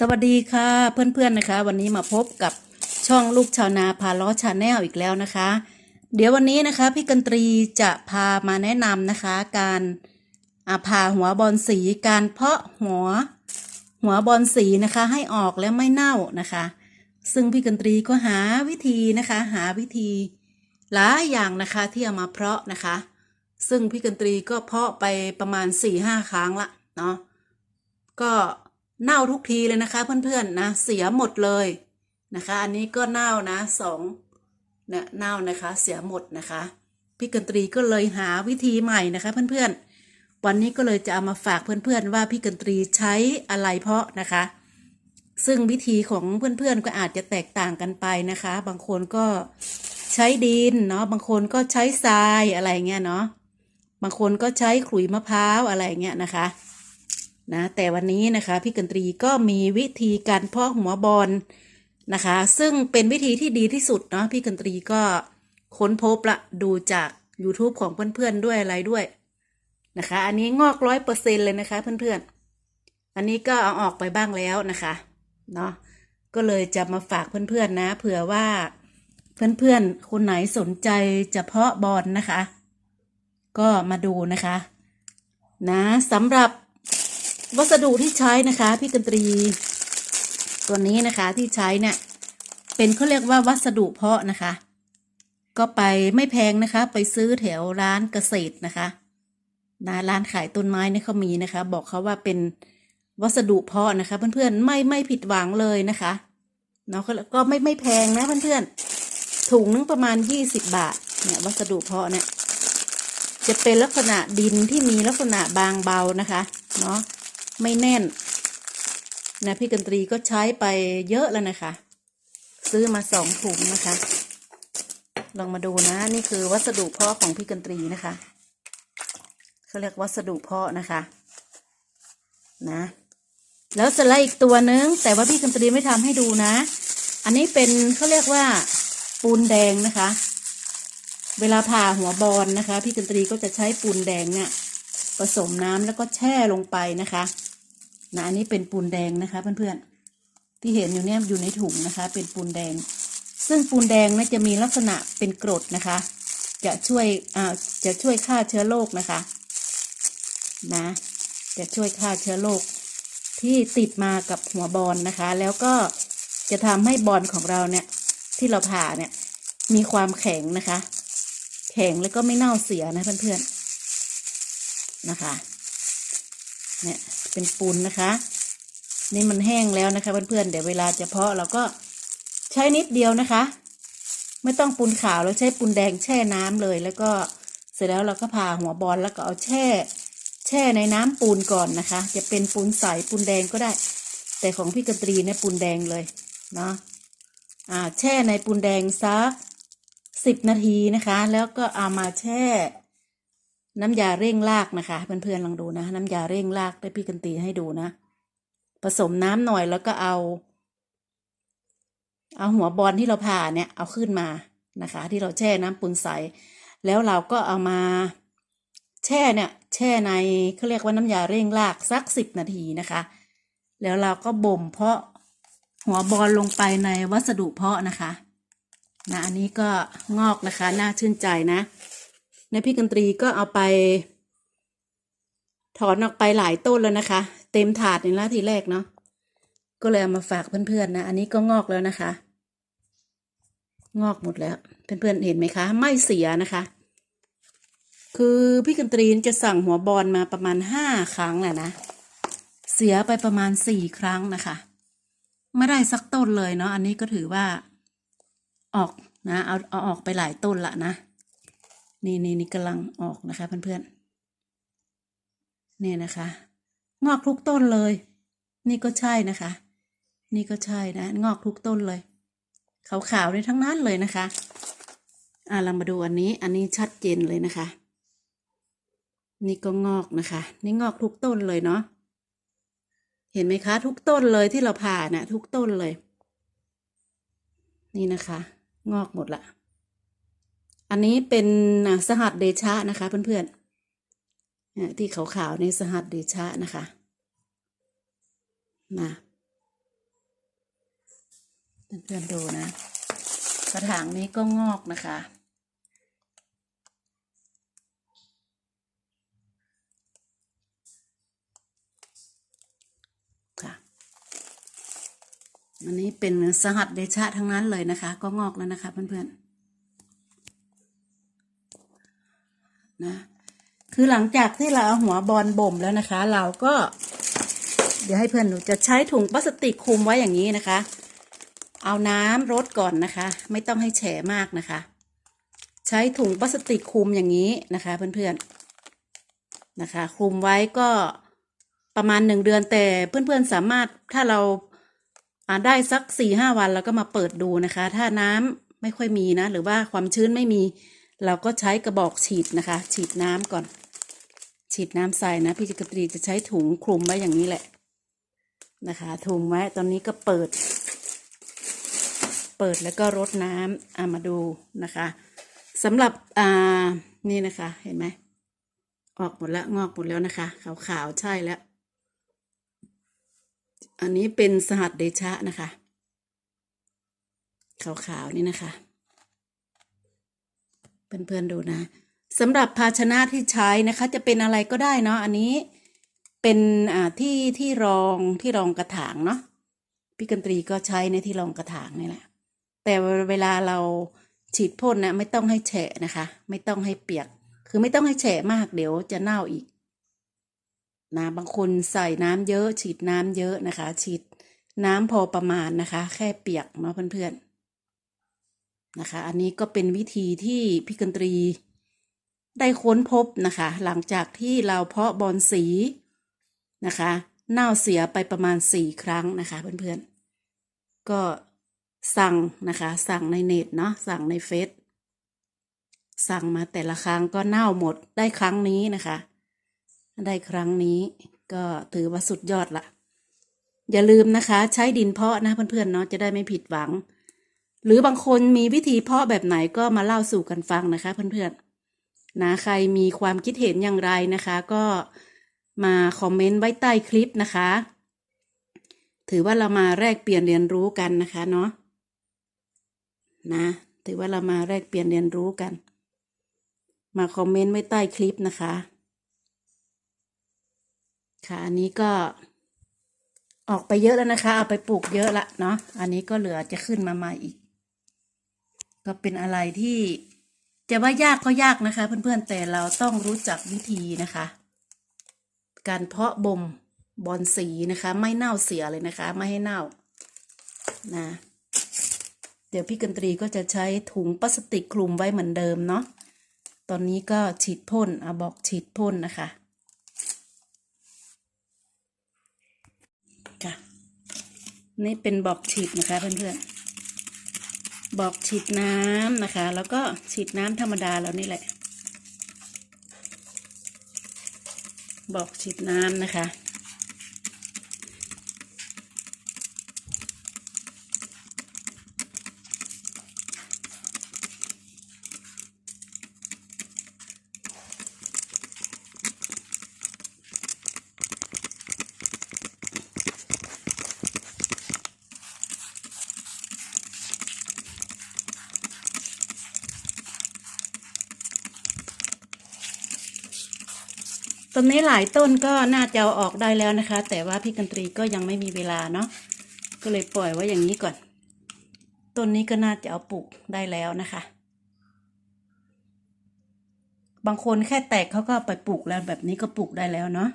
สวัสดีค่ะเพื่อนๆนะคะ วันนี้มาพบกับช่องลูกชาวนาพาล้อชาแนลอีกแล้วนะคะ เดี๋ยววันนี้นะคะพี่กันตรีจะพามาแนะนำนะคะ การอ่าผ่าหัวบอลสีการเพาะหัวหัวบอลสีนะคะ ให้ออกแล้วไม่เน่านะคะ ซึ่งพี่กันตรีก็หาวิธีนะคะ หาวิธีหลายอย่างนะคะที่เอามาเพาะนะคะ ซึ่งพี่กันตรีก็เพาะไปประมาณ4ี่ห้าครั้งละเนาะก็ เน่าทุกทีเลยนะคะเพื่อนๆนะเสียหมดเลยนะคะ อันนี้ก็เน่านะสองเนี่ยเน่านะคะเสียหมดนะคะพี่กันตรีก็เลยหาวิธีใหม่นะคะเพื่อนๆ วันนี้ก็เลยจะเอามาฝากเพื่อนๆว่าพี่กันตรีใช้อะไรเพาะนะคะ ซึ่งวิธีของเพื่อนๆก็อาจจะแตกต่างกันไปนะคะ บางคนก็ใช้ดินเนาะบางคนก็ใช้ทรายอะไรเงี้ยเนาะบางคนก็ใช้ขลุยมะพร้าวอะไรเงี้ยนะคะ นะแต่วันนี้นะคะพี่กันตรีก็มีวิธีการเพาะหัวบอลนะคะ ซึ่งเป็นวิธีที่ดีที่สุดเนาะพี่กันตรีก็ค้นพบละดูจาก YouTube ของเพื่อนๆด้วยอะไรด้วยนะคะ อันนี้งอกร้อยเปอร์เซ็นเลยนะคะเพื่อนๆ อันนี้ก็เอาออกไปบ้างแล้วนะคะเนาะก็เลยจะมาฝากเพื่อนๆนะเผื่อว่าเพื่อนๆ คนไหนสนใจจะเพาะบอลนะคะ ก็มาดูนะคะ นะสำหรับ วัสดุที่ใช้นะคะพี่กันตรี ตัวนี้นะคะที่ใช้เนี่ยเป็นเขาเรียกว่าวัสดุเพาะนะคะ ก็ไปไม่แพงนะคะ ไปซื้อแถวร้านเกษตรนะคะนะร้านขายต้นไม้เนี่ยเขามีนะคะ บอกเขาว่าเป็นวัสดุเพาะนะคะ เพื่อนๆไม่ไม่ผิดหวังเลยนะคะเนาะก็ก็ไม่ไม่แพงนะเพื่อนๆถุงนึงประมาณยี่สิบบาทเนี่ยวัสดุเพาะเนี่ยจะเป็นลักษณะดินที่มีลักษณะบางเบานะคะ เนาะ ไม่แน่น นะพี่กันตรีก็ใช้ไปเยอะแล้วนะคะ ซื้อมาสองถุงนะคะ ลองมาดูนะ นี่คือวัสดุเพาะของพี่กันตรีนะคะเขาเรียกวัสดุเพาะนะคะ นะ แล้วสไลด์อีกตัวนึง แต่ว่าพี่กันตรีไม่ทำให้ดูนะ อันนี้เป็นเขาเรียกว่าปูนแดงนะคะ เวลาผ่าหัวบอลนะคะ พี่กันตรีก็จะใช้ปูนแดงเนี่ยผสมน้ำแล้วก็แช่ลงไปนะคะ นะอันนี้เป็นปูนแดงนะคะเพื่อนๆที่เห็นอยู่เนี่ยอยู่ในถุงนะคะ เป็นปูนแดง ซึ่งปูนแดงนะจะมีลักษณะเป็นกรดนะคะ จะช่วยอ่าจะช่วยฆ่าเชื้อโรคนะคะนะ จะช่วยฆ่าเชื้อโรคที่ติดมากับหัวบอลนะคะ แล้วก็จะทำให้บอลของเราเนี่ย ที่เราผ่าเนี่ย มีความแข็งนะคะ แข็งแล้วก็ไม่เน่าเสียนะเพื่อนๆนะคะ เนี่ย เป็นปูนนะคะ นี่มันแห้งแล้วนะคะเพื่อนๆเดี๋ยวเวลาจะเพาะเราก็ใช้นิดเดียวนะคะ ไม่ต้องปูนขาวแล้วใช้ปูนแดงแช่น้ำเลย แล้วก็เสร็จแล้วเราก็ผ่าหัวบอลแล้วก็เอาแช่ แช่ในน้ำปูนก่อนนะคะ จะเป็นปูนใสปูนแดงก็ได้ แต่ของพี่กตรีเนี่ยปูนแดงเลยเนาะอ่าแช่ในปูนแดงซักสิบนาทีนะคะ แล้วก็เอามาแช่ น้ำยาเร่งรากนะคะเพื่อนๆลองดูนะ น้ำยาเร่งรากได้พี่กันตีให้ดูนะ ผสมน้ำหน่อยแล้วก็เอา เอาหัวบอลที่เราผ่าเนี่ยเอาขึ้นมานะคะ ที่เราแช่น้ำปูนใส แล้วเราก็เอามา แช่เนี่ย แช่ในเขาเรียกว่าน้ำยาเร่งรากสักสิบนาทีนะคะ แล้วเราก็บ่มเพาะหัวบอลลงไปในวัสดุเพาะนะคะนะอันนี้ก็งอกนะคะ น่าชื่นใจนะ ในพี่กันตรีก็เอาไป ถอนออกไปหลายต้นแล้วนะคะ เต็มถาดในละทีแรกเนาะก็เลยเอามาฝากเพื่อนๆนะ อันนี้ก็งอกแล้วนะคะ งอกหมดแล้ว เพื่อนๆเห็นไหมคะ ไม่เสียนะคะ คือพี่กันตรีจะสั่งหัวบอลมาประมาณห้าครั้งแหละนะ เสียไปประมาณสี่ครั้งนะคะ ไม่ได้สักต้นเลยเนาะ อันนี้ก็ถือว่า ออกนะ เอาเอาออกไปหลายต้นละนะ นี่นี่นี่กำลังออกนะคะเพื่อนๆนี่นะคะ งอกทุกต้นเลย นี่ก็ใช่นะคะ นี่ก็ใช่นะ งอกทุกต้นเลย ขาวๆในทั้งนั้นเลยนะคะอ่าเรามาดูอันนี้ อันนี้ชัดเจนเลยนะคะ นี่ก็งอกนะคะ นี่งอกทุกต้นเลยเนาะเห็นไหมคะ ทุกต้นเลยที่เราผ่านะ่ะ ทุกต้นเลย นี่นะคะ งอกหมดละ อันนี้เป็นสหัสเดชะนะคะเพื่อนๆที่ขาวๆในสหัสเดชะนะคะนะเพื่อนๆดูนะ กระถางนี้ก็งอกนะคะ ค่ะ อันนี้เป็นสหัสเดชะทั้งนั้นเลยนะคะ ก็งอกแล้วนะคะเพื่อนๆ นะ คือหลังจากที่เราเอาหัวบอลบ่มแล้วนะคะ เราก็ เดี๋ยวให้เพื่อนหนูจะใช้ถุงพลาสติกคลุมไว้อย่างนี้นะคะ เอาน้ำรดก่อนนะคะ ไม่ต้องให้แฉะมากนะคะ ใช้ถุงพลาสติกคลุมอย่างนี้นะคะ เพื่อนๆนะคะคลุมไว้ก็ประมาณหนึ่งเดือนแต่เพื่อนๆสามารถถ้าเราอาได้สักสี่ห้าวันเราก็มาเปิดดูนะคะ ถ้าน้ำไม่ค่อยมีนะ หรือว่าความชื้นไม่มี เราก็ใช้กระบอกฉีดนะคะ ฉีดน้ำก่อน ฉีดน้ำใส่นะ พี่จักรตรีจะใช้ถุงคลุมไว้อย่างนี้แหละนะคะถุงไว้ตอนนี้ก็เปิด เปิดแล้วก็รดน้ำอามาดูนะคะสำหรับอ่านี่นะคะเห็นไหมออกหมดแล้วงอกหมดแล้วนะคะขาวๆใช่แล้ว อันนี้เป็นสหัสเดชะนะคะขาวๆนี่นะคะ เพื่อนๆดูนะสำหรับภาชนะที่ใช้นะคะ จะเป็นอะไรก็ได้เนาะอันนี้เป็นอ่าที่ที่รองที่รองกระถางเนาะพี่กันตรีก็ใช้ในที่รองกระถางนี่แหละ แต่เวลาเราฉีดพ่นนะไม่ต้องให้แฉะนะคะ ไม่ต้องให้เปียก คือไม่ต้องให้แฉะมากเดี๋ยวจะเน่าอีกนะบางคนใส่น้ำเยอะ ฉีดน้ำเยอะนะคะ ฉีดน้ำพอประมาณนะคะ แค่เปียกเนาะเพื่อนๆ นะคะ อันนี้ก็เป็นวิธีที่พี่กันตรีได้ค้นพบนะคะ หลังจากที่เราเพาะบอลสีนะคะเน่าเสียไปประมาณสี่ครั้งนะคะ เพื่อนๆ ก็สั่งนะคะ สั่งในเน็ตเนาะสั่งในเฟซสั่งมาแต่ละครั้งก็เน่าหมดได้ครั้งนี้นะคะ ได้ครั้งนี้ก็ถือว่าสุดยอดละอย่าลืมนะคะ ใช้ดินเพาะนะเพื่อนๆเนาะจะได้ไม่ผิดหวัง หรือบางคนมีวิธีเพาะแบบไหนก็มาเล่าสู่กันฟังนะคะ เพื่อนๆนะใครมีความคิดเห็นอย่างไรนะคะ ก็มาคอมเมนต์ไว้ใต้คลิปนะคะ ถือว่าเรามาแลกเปลี่ยนเรียนรู้กันนะคะเนาะนะ ถือว่าเรามาแลกเปลี่ยนเรียนรู้กัน มาคอมเมนต์ไว้ใต้คลิปนะคะ ค่ะอันนี้ก็ออกไปเยอะแล้วนะคะ เอาไปปลูกเยอะละเนาะ อันนี้ก็เหลือจะขึ้นมาใหม่อีก ก็เป็นอะไรที่จะว่ายากก็ยากนะคะ เพื่อนๆแต่เราต้องรู้จักวิธีนะคะ การเพาะบ่มบอนสีนะคะ ไม่เน่าเสียเลยนะคะ ไม่ให้เน่านะเดี๋ยวพี่กันตรีก็จะใช้ถุงพลาสติกคลุมไว้เหมือนเดิมเนาะตอนนี้ก็ฉีดพ่นเอะบอกฉีดพ่นนะคะค่ะนี่เป็นบอกฉีดนะคะเพื่อนๆ บอกฉีดน้ำนะคะ แล้วก็ฉีดน้ำธรรมดาแล้วนี่แหละ บอกฉีดน้ำนะคะ ต้นนี้หลายต้นก็น่าจะเอาออกได้แล้วนะคะ แต่ว่าพี่กันตรีก็ยังไม่มีเวลาเนาะก็เลยปล่อยไว้อย่างนี้ก่อน ต้นนี้ก็น่าจะเอาปลูกได้แล้วนะคะ บางคนแค่แตกเขาก็ไปปลูกแล้วแบบนี้ก็ปลูกได้แล้วเนาะ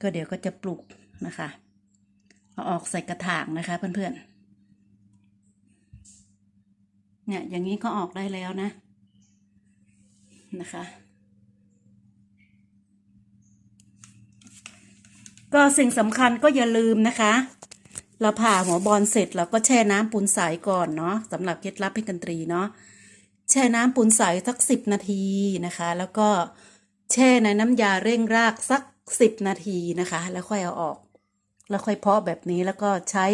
ก็เดี๋ยวก็จะปลูกนะคะเอาออกใส่กระถางนะคะเพื่อนๆเนี่ยอย่างนี้ก็ออกได้แล้วนะนะคะ ก็สิ่งสำคัญก็อย่าลืมนะคะ เราผ่าหัวบอลเสร็จเราก็แช่น้ำปูนใสก่อนเนาะสำหรับเคล็ดลับพี่กันตรีเนาะแช่น้ำปูนใสสักสิบนาทีนะคะ แล้วก็แช่ในน้ำยาเร่งรากสักสิบนาทีนะคะ แล้วค่อยเอาออก แล้วค่อยเพาะแบบนี้แล้วก็ใช้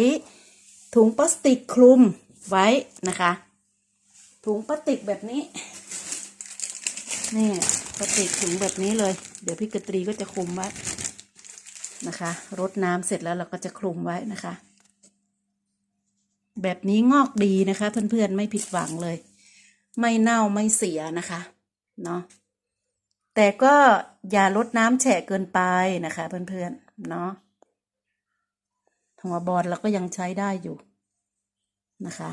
ถุงพลาสติกคลุมไว้นะคะ ถุงพลาสติกแบบนี้ นี่พลาสติกถุงแบบนี้เลย เดี๋ยวพี่กนตรีก็จะคลุมไว้ นะคะรดน้ำเสร็จแล้วเราก็จะคลุมไว้นะคะ แบบนี้งอกดีนะคะเพื่อนๆไม่ผิดหวังเลย ไม่เน่าไม่เสียนะคะเนาะแต่ก็อย่าลดน้ำแฉะเกินไปนะคะ เพื่อนๆเนาะหัวบอลเราก็ยังใช้ได้อยู่นะคะ